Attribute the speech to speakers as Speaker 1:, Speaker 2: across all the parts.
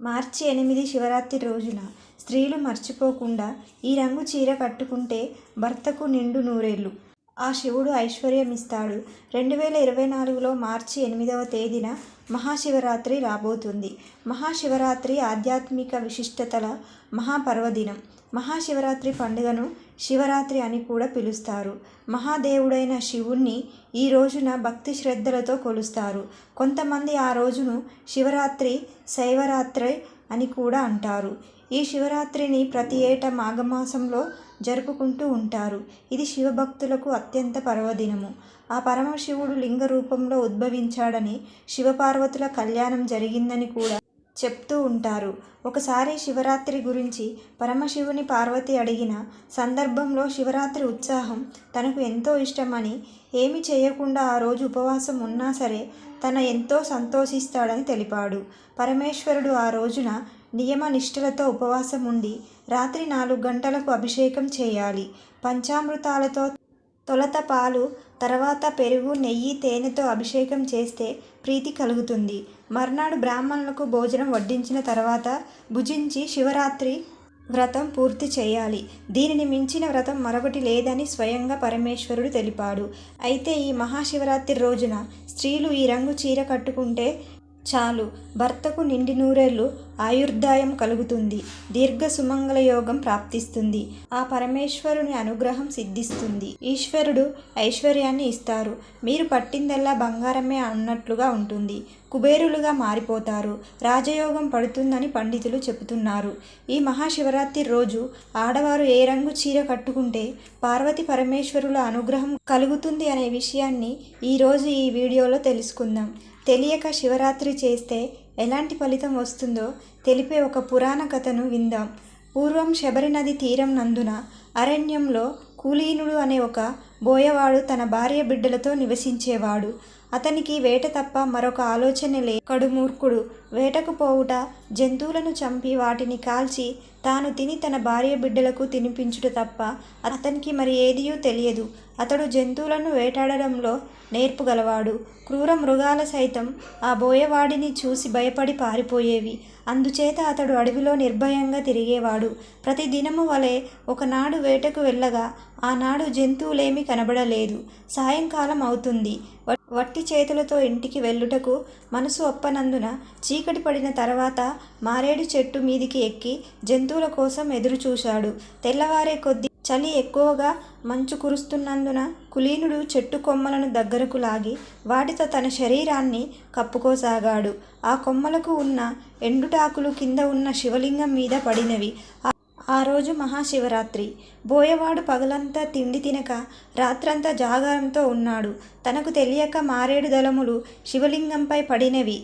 Speaker 1: మార్చి ఎనిమిది శివరాత్రి రోజున స్త్రీలు మర్చిపోకుండా ఈ రంగు చీర కట్టుకుంటే భర్తకు నిండు నూరేళ్ళు. ఆ శివుడు ఐశ్వర్యమిస్తాడు. రెండు వేల ఇరవై నాలుగులో మార్చి ఎనిమిదవ తేదీన మహాశివరాత్రి రాబోతుంది. మహాశివరాత్రి ఆధ్యాత్మిక విశిష్టతల మహాపర్వదినం. మహాశివరాత్రి పండుగను శివరాత్రి అని కూడా పిలుస్తారు. మహాదేవుడైన శివుణ్ణి ఈ రోజున భక్తి శ్రద్ధలతో కొలుస్తారు. కొంతమంది ఆ రోజును శివరాత్రి శైవరాత్రి అని కూడా అంటారు. ఈ శివరాత్రిని ప్రతి ఏటా మాఘమాసంలో జరుపుకుంటూ ఉంటారు. ఇది శివభక్తులకు అత్యంత పర్వదినము. ఆ పరమశివుడు లింగ రూపంలో ఉద్భవించాడని శివపార్వతుల కళ్యాణం జరిగిందని కూడా చెప్తూ ఉంటారు. ఒకసారి శివరాత్రి గురించి పరమశివుని పార్వతి అడిగిన సందర్భంలో శివరాత్రి ఉత్సాహం తనకు ఎంతో ఇష్టమని ఏమి చేయకుండా ఆ రోజు ఉపవాసం ఉన్నా సరే తన ఎంతో సంతోషిస్తాడని తెలిపాడు. పరమేశ్వరుడు ఆ రోజున నియమ నిష్ఠలతో ఉపవాసం ఉండి రాత్రి నాలుగు గంటలకు అభిషేకం చేయాలి. పంచామృతాలతో తొలత పాలు తర్వాత పెరుగు నెయ్యి తేనెతో అభిషేకం చేస్తే ప్రీతి కలుగుతుంది. మర్నాడు బ్రాహ్మణులకు భోజనం వడ్డించిన తర్వాత భుజించి శివరాత్రి వ్రతం పూర్తి చేయాలి. దీనిని మించిన వ్రతం మరొకటి లేదని స్వయంగా పరమేశ్వరుడు తెలిపాడు. అయితే ఈ మహాశివరాత్రి రోజున స్త్రీలు ఈ రంగు చీర కట్టుకుంటే చాలు. భర్తకు నిండి నూరేళ్ళు ఆయుర్దాయం కలుగుతుంది. దీర్ఘ సుమంగళ యోగం ప్రాప్తిస్తుంది. ఆ పరమేశ్వరుని అనుగ్రహం సిద్ధిస్తుంది. ఈశ్వరుడు ఐశ్వర్యాన్ని ఇస్తారు. మీరు పట్టిందల్లా బంగారమే అన్నట్లుగా ఉంటుంది. కుబేరులుగా మారిపోతారు. రాజయోగం పడుతుందని పండితులు చెబుతున్నారు. ఈ మహాశివరాత్రి రోజు ఆడవారు ఏ రంగు చీర కట్టుకుంటే పార్వతి పరమేశ్వరుల అనుగ్రహం కలుగుతుంది అనే విషయాన్ని ఈరోజు ఈ వీడియోలో తెలుసుకుందాం. తెలియక శివరాత్రి చేస్తే ఎలాంటి ఫలితం వస్తుందో తెలిపే ఒక పురాణ కథను విందాం. పూర్వం శబరి నది తీరం నందున అరణ్యంలో కూలీనుడు అనే ఒక బోయవాడు తన భార్య బిడ్డలతో నివసించేవాడు. అతనికి వేట తప్ప మరొక ఆలోచన లే కడుమూర్ఖుడు వేటకు పోవుట జంతువులను చంపి వాటిని కాల్చి తాను తిని తన భార్య బిడ్డలకు తినిపించుట తప్ప అతనికి మరి ఏదియూ తెలియదు. అతడు జంతువులను వేటాడడంలో నేర్పుగలవాడు. క్రూర మృగాల సైతం ఆ బోయవాడిని చూసి భయపడి పారిపోయేవి. అందుచేత అతడు అడవిలో నిర్భయంగా తిరిగేవాడు. ప్రతి దినము వలె ఒకనాడు వేటకు వెళ్ళగా ఆనాడు జంతువులేమీ కనబడలేదు. సాయంకాలం అవుతుంది. వట్టి చేతులతో ఇంటికి వెళ్ళుటకు మనసు ఒప్పనందున చీకటి పడిన తర్వాత మారేడు చెట్టు మీదికి ఎక్కి జంతువుల కోసం ఎదురుచూశాడు. తెల్లవారే కొద్ది చలి ఎక్కువగా మంచు కురుస్తున్నందున కులీనుడు చెట్టు కొమ్మలను దగ్గరకు లాగి వాటితో తన శరీరాన్ని కప్పుకోసాగాడు. ఆ కొమ్మలకు ఉన్న ఎండుటాకులు కింద ఉన్న శివలింగం మీద పడినవి. ఆ రోజు మహాశివరాత్రి. బోయవాడు పగలంతా తిండి తినక రాత్రంతా జాగారంతో ఉన్నాడు. తనకు తెలియక మారేడు దళములు శివలింగంపై పడినవి.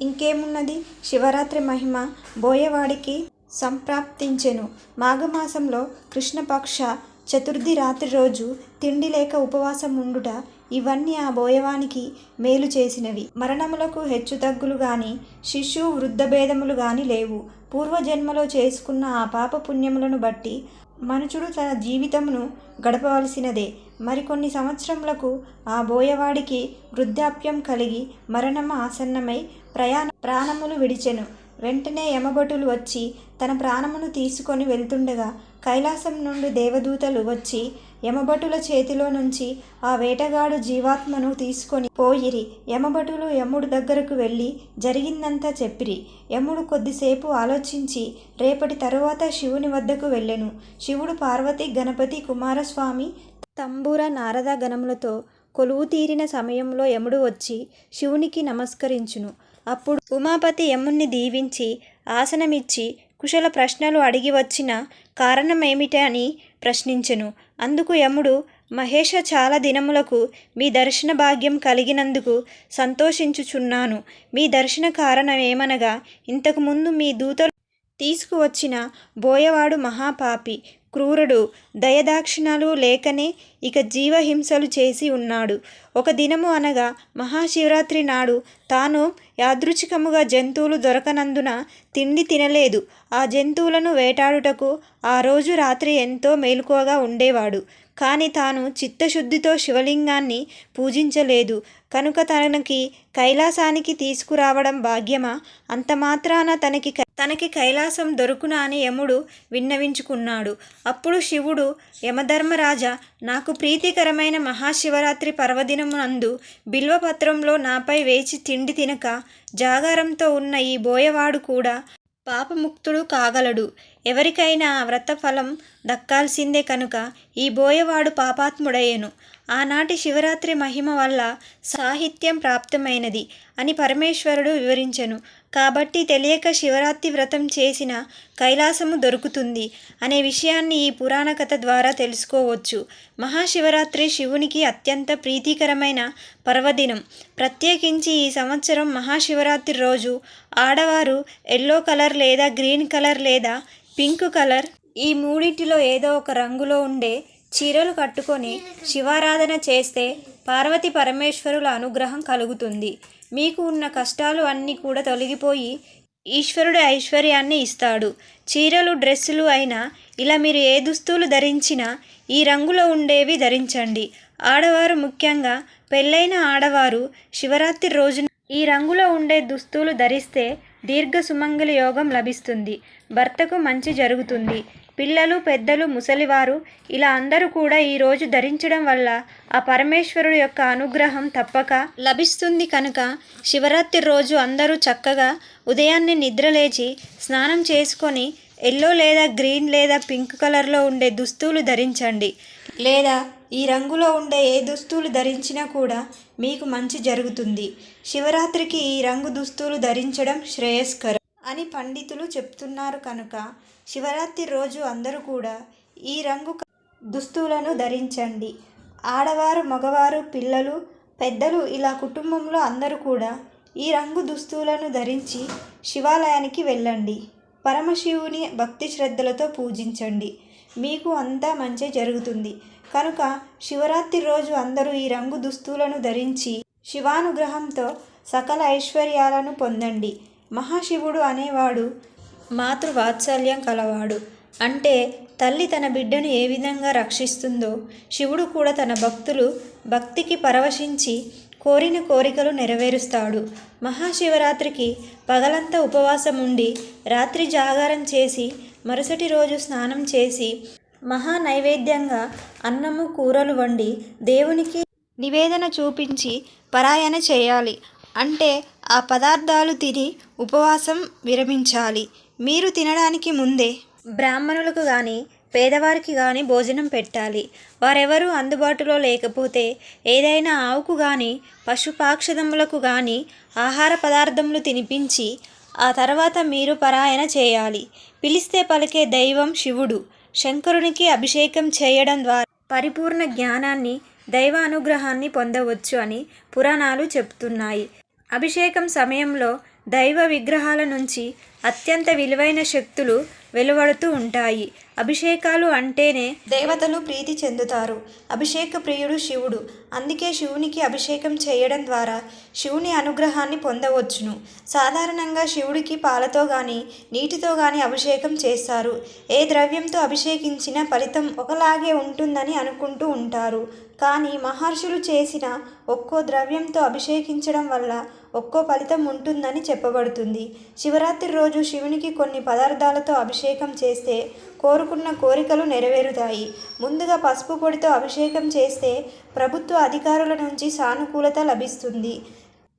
Speaker 1: ఇంకేమున్నది? శివరాత్రి మహిమ. బోయవాడికి సంప్రాప్తించెను. మాఘమాసంలో కృష్ణపక్ష చతుర్థి రాత్రి రోజు తిండి లేక ఉపవాసం ఉండుట ఇవన్నీ ఆ బోయవానికి మేలు చేసినవి. మరణములకు హెచ్చుతగ్గులు గాని శిశు వృద్ధభేదములు గాని లేవు. పూర్వజన్మలో చేసుకున్న ఆ పాప పుణ్యములను బట్టి మనుషుడు తన జీవితమును గడపవలసినదే. మరికొన్ని సంవత్సరములకు ఆ బోయవాడికి వృద్ధాప్యం కలిగి మరణం ఆసన్నమై ప్రయాణ ప్రాణములు విడిచెను. వెంటనే యమభటులు వచ్చి తన ప్రాణమును తీసుకొని వెళ్తుండగా కైలాసం నుండి దేవదూతలు వచ్చి యమభటుల చేతిలో నుంచి ఆ వేటగాడు జీవాత్మను తీసుకొని పోయిరి. యమభటులు యముడు దగ్గరకు వెళ్ళి జరిగిందంతా చెప్పిరి. యముడు కొద్దిసేపు ఆలోచించి రేపటి తరువాత శివుని వద్దకు వెళ్ళెను. శివుడు పార్వతి గణపతి కుమారస్వామి తంబూర నారద గణములతో కొలువు తీరిన సమయంలో యముడు వచ్చి శివునికి నమస్కరించును. అప్పుడు ఉమాపతి యముణ్ణి దీవించి ఆసనమిచ్చి కుశల ప్రశ్నలు అడిగి వచ్చిన కారణమేమిటని ప్రశ్నించెను. అందుకు యముడు మహేష చాలా దినములకు మీ దర్శన భాగ్యం కలిగినందుకు సంతోషించుచున్నాను. మీ దర్శన కారణం ఏమనగా ఇంతకుముందు మీ దూతలు తీసుకువచ్చిన బోయవాడు మహాపాపి. క్రూరుడు దయదాక్షిణాలు లేకనే ఇక జీవహింసలు చేసి ఉన్నాడు. ఒక దినము అనగా మహాశివరాత్రి నాడు తాను యాదృచ్ఛికముగా జంతువులు దొరకనందున తిండి తినలేదు. ఆ జంతువులను వేటాడుటకు ఆ రోజు రాత్రి ఎంతో మేలుకోగా ఉండేవాడు. కానీ తాను చిత్తశుద్ధితో శివలింగాన్ని పూజించలేదు. కనుక తనకి కైలాసానికి తీసుకురావడం భాగ్యమా? అంత మాత్రాన తనకి తనకి కైలాసం దొరుకునా అని యముడు విన్నవించుకున్నాడు. అప్పుడు శివుడు యమధర్మరాజా నాకు ప్రీతికరమైన మహాశివరాత్రి పర్వదినమునందు బిల్వపత్రంలో నాపై వేచి తిండి తినక జాగారంతో ఉన్న ఈ బోయవాడు కూడా పాపముక్తుడు కాగలడు. ఎవరికైనా ఆ వ్రతఫలం దక్కాల్సిందే కనుక ఈ బోయవాడు పాపాత్ముడయ్యను. ఆనాటి శివరాత్రి మహిమ వల్ల సాహిత్యం ప్రాప్తమైనది అని పరమేశ్వరుడు వివరించెను. కాబట్టి తెలియక శివరాత్రి వ్రతం చేసిన కైలాసము దొరుకుతుంది అనే విషయాన్ని ఈ పురాణ కథ ద్వారా తెలుసుకోవచ్చు. మహాశివరాత్రి శివునికి అత్యంత ప్రీతికరమైన పర్వదినం. ప్రత్యేకించి ఈ సంవత్సరం మహాశివరాత్రి రోజు ఆడవారు ఎల్లో కలర్ లేదా గ్రీన్ కలర్ లేదా పింక్ కలర్ ఈ మూడింటిలో ఏదో ఒక రంగులో ఉండే చీరలు కట్టుకొని శివారాధన చేస్తే పార్వతి పరమేశ్వరుల అనుగ్రహం కలుగుతుంది. మీకు ఉన్న కష్టాలు అన్నీ కూడా తొలగిపోయి ఈశ్వరుడు ఐశ్వర్యాన్ని ఇస్తాడు. చీరలు డ్రెస్సులు అయినా ఇలా మీరు ఏ దుస్తులు ధరించినా ఈ రంగులో ఉండేవి ధరించండి. ఆడవారు ముఖ్యంగా పెళ్ళైన ఆడవారు శివరాత్రి రోజున ఈ రంగులో ఉండే దుస్తులు ధరిస్తే దీర్ఘ సుమంగళ యోగం లభిస్తుంది. భర్తకు మంచి జరుగుతుంది. పిల్లలు పెద్దలు ముసలివారు ఇలా అందరూ కూడా ఈరోజు ధరించడం వల్ల ఆ పరమేశ్వరుడు యొక్క అనుగ్రహం తప్పక లభిస్తుంది కనుక శివరాత్రి రోజు అందరూ చక్కగా ఉదయాన్నే నిద్రలేచి స్నానం చేసుకొని ఎల్లో లేదా గ్రీన్ లేదా పింక్ కలర్లో ఉండే దుస్తులు ధరించండి. లేదా ఈ రంగులో ఉండే ఏ దుస్తులు ధరించినా కూడా మీకు మంచి జరుగుతుంది. శివరాత్రికి ఈ రంగు దుస్తులు ధరించడం శ్రేయస్కరం అని పండితులు చెప్తున్నారు కనుక శివరాత్రి రోజు అందరూ కూడా ఈ రంగు దుస్తులను ధరించండి. ఆడవారు మగవారు పిల్లలు పెద్దలు ఇలా కుటుంబంలో అందరూ కూడా ఈ రంగు దుస్తులను ధరించి శివాలయానికి వెళ్ళండి. పరమశివుని భక్తి శ్రద్ధలతో పూజించండి. మీకు అంతా మంచి జరుగుతుంది. కనుక శివరాత్రి రోజు అందరూ ఈ రంగు దుస్తులను ధరించి శివానుగ్రహంతో సకల ఐశ్వర్యాలను పొందండి. మహాశివుడు అనేవాడు మాతృవాత్సల్యం కలవాడు. అంటే తల్లి తన బిడ్డను ఏ విధంగా రక్షిస్తుందో శివుడు కూడా తన భక్తులు భక్తికి పరవశించి కోరిన కోరికలు నెరవేరుస్తాడు. మహాశివరాత్రికి పగలంతా ఉపవాసం ఉండి రాత్రి జాగారం చేసి మరుసటి రోజు స్నానం చేసి మహా నైవేద్యంగా అన్నము కూరలు వండి దేవునికి నివేదన చూపించి పరాయణ చేయాలి. అంటే ఆ పదార్థాలు తిని ఉపవాసం విరమించాలి. మీరు తినడానికి ముందే బ్రాహ్మణులకు కానీ పేదవారికి కానీ భోజనం పెట్టాలి. వారెవరూ అందుబాటులో లేకపోతే ఏదైనా ఆవుకు కానీ పశుపాక్షదములకు కానీ ఆహార పదార్థములు తినిపించి ఆ తర్వాత మీరు పరాయణ చేయాలి. పిలిస్తే పలికే దైవం శివుడు. శంకరునికి అభిషేకం చేయడం ద్వారా పరిపూర్ణ జ్ఞానాన్ని దైవ అనుగ్రహాన్ని పొందవచ్చు అని పురాణాలు చెప్తున్నాయి. అభిషేకం సమయంలో దైవ విగ్రహాల నుంచి అత్యంత విలువైన శక్తులు వెలువడుతూ ఉంటాయి. అభిషేకాలు అంటేనే దేవతలు ప్రీతి చెందుతారు. అభిషేక ప్రియుడు శివుడు. అందుకే శివునికి అభిషేకం చేయడం ద్వారా శివుని అనుగ్రహాన్ని పొందవచ్చును. సాధారణంగా శివుడికి పాలతో కానీ నీటితో కానీ అభిషేకం చేస్తారు. ఏ ద్రవ్యంతో అభిషేకించినా ఫలితం ఒకలాగే ఉంటుందని అనుకుంటూ ఉంటారు. కానీ మహర్షులు చేసిన ఒక్కో ద్రవ్యంతో అభిషేకించడం వల్ల ఒక్కో ఫలితం ఉంటుందని చెప్పబడుతుంది. శివరాత్రి రోజు శివునికి కొన్ని పదార్థాలతో అభిషేకం చేస్తే కోరుకున్న కోరికలు నెరవేరుతాయి. ముందుగా పసుపు పొడితో అభిషేకం చేస్తే ప్రభుత్వ అధికారుల నుంచి సానుకూలత లభిస్తుంది.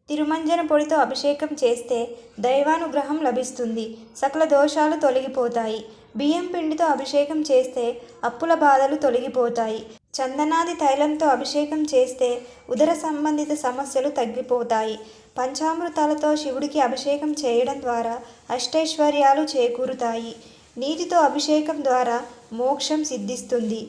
Speaker 1: తిరుమంజన పొడితో అభిషేకం చేస్తే దైవానుగ్రహం లభిస్తుంది. సకల దోషాలు తొలగిపోతాయి. బియ్యం పిండితో అభిషేకం చేస్తే అప్పుల బాధలు తొలగిపోతాయి. చందనాది తైలంతో అభిషేకం చేస్తే ఉదర సంబంధిత సమస్యలు తగ్గిపోతాయి. పంచామృతాలతో శివుడికి అభిషేకం చేయడం ద్వారా అష్టైశ్వర్యాలు చేకూరుతాయి. నీటితో అభిషేకం ద్వారా మోక్షం సిద్ధిస్తుంది.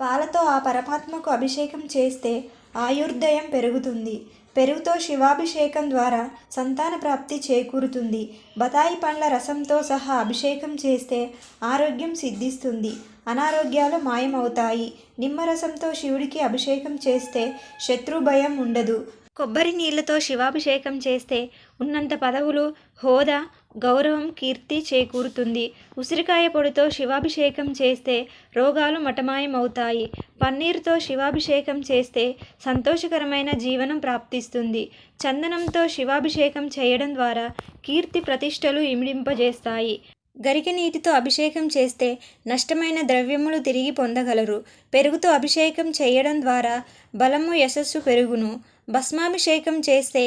Speaker 1: పాలతో ఆ పరమాత్మకు అభిషేకం చేస్తే ఆయుర్దయం పెరుగుతుంది. పెరుగుతో శివాభిషేకం ద్వారా సంతాన ప్రాప్తి చేకూరుతుంది. బతాయి పండ్ల రసంతో సహా అభిషేకం చేస్తే ఆరోగ్యం సిద్ధిస్తుంది. అనారోగ్యాలు మాయమవుతాయి. నిమ్మరసంతో శివుడికి అభిషేకం చేస్తే శత్రు భయం ఉండదు. కొబ్బరి నీళ్ళతో శివాభిషేకం చేస్తే ఉన్నంత పదవులు హోదా గౌరవం కీర్తి చేకూరుతుంది. ఉసిరికాయ పొడితో శివాభిషేకం చేస్తే రోగాలు మటమాయమవుతాయి. పన్నీరుతో శివాభిషేకం చేస్తే సంతోషకరమైన జీవనం ప్రాప్తిస్తుంది. చందనంతో శివాభిషేకం చేయడం ద్వారా కీర్తి ప్రతిష్టలు ఇమిడింపజేస్తాయి. గరిక నీటితో అభిషేకం చేస్తే నష్టమైన ద్రవ్యములు తిరిగి పొందగలరు. పెరుగుతో అభిషేకం చేయడం ద్వారా బలము యశస్సు పెరుగును. భస్మాభిషేకం చేస్తే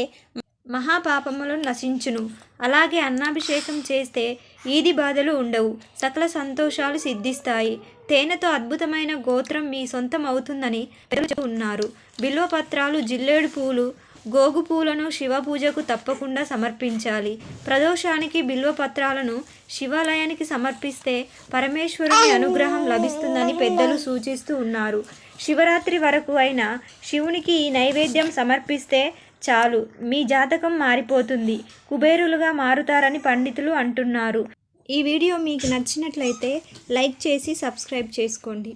Speaker 1: మహాపాపములు నశించును. అలాగే అన్నాభిషేకం చేస్తే ఈది బాధలు ఉండవు. సకల సంతోషాలు సిద్ధిస్తాయి. తేనెతో అద్భుతమైన గోత్రం మీ సొంతం అవుతుందని ఉన్నారు బిల్వపత్రాలు జిల్లేడు పూలు గోగు పూలను శివ పూజకు తప్పకుండా సమర్పించాలి. ప్రదోషానికి బిల్వపత్రాలను శివాలయానికి సమర్పిస్తే పరమేశ్వరుని అనుగ్రహం లభిస్తుందని పెద్దలు సూచిస్తూ ఉన్నారు. శివరాత్రి వరకు అయినా శివునికి ఈ నైవేద్యం సమర్పిస్తే చాలు. మీ జాతకం మారిపోతుంది. కుబేరులుగా మారుతారని పండితులు అంటున్నారు. ఈ వీడియో మీకు నచ్చినట్లయితే లైక్ చేసి సబ్స్క్రైబ్ చేసుకోండి.